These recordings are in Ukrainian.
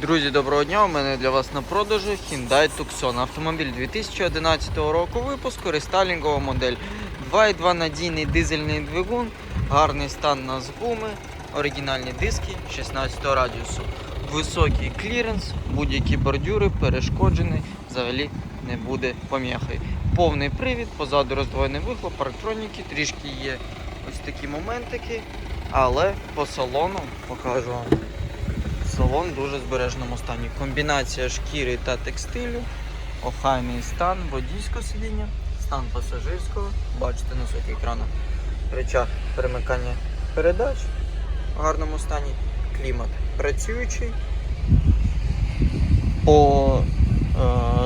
Друзі, доброго дня! У мене для вас на продажу Hyundai Tucson. Автомобіль 2011 року випуску, рестайлінгова модель. 2.2 надійний дизельний двигун, гарний стан на гуми, оригінальні диски 16 радіусу, високий кліренс, будь-які бордюри перешкоджені, взагалі не буде поміхи. Повний привід, позаду роздвоєний вихлоп, парктроніки, трішки є ось такі моментики, але по салону покажу вам. Салон в дуже збережному стані. Комбінація шкіри та текстилю, охайний стан водійського сидіння, стан пасажирського. Бачите на своїх екранах. Речах перемикання передач в гарному стані. Клімат працюючий. По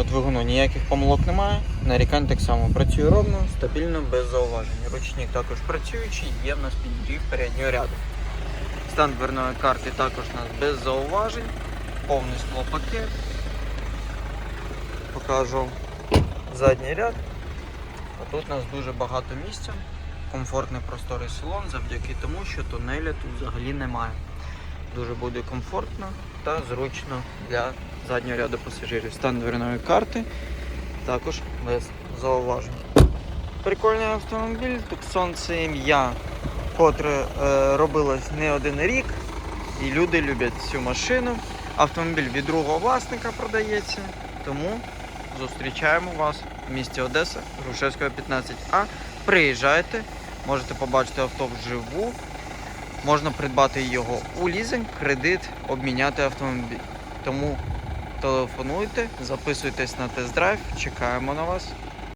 е, двигуну ніяких помилок немає. Нарікань так само працює ровно, стабільно, без зауважень. Ручник також працюючий, є в нас підігрів переднього ряду. Стан дверної карти також у нас без зауважень. Повний склопакет. Покажу задній ряд. А тут у нас дуже багато місця. Комфортний просторий салон завдяки тому, що тунеля тут взагалі немає. Дуже буде комфортно та зручно для заднього ряду пасажирів. Стан дверної карти також без зауважень. Прикольний автомобіль, Tucson це ім'я котре е, робилось не один рік, і люди люблять цю машину. Автомобіль від другого власника продається, тому зустрічаємо вас в місті Одеса, Грушевського 15А. Приїжджайте, можете побачити авто вживу, можна придбати його у лізинг, кредит, обміняти автомобіль. Тому телефонуйте, записуйтесь на тест-драйв, чекаємо на вас.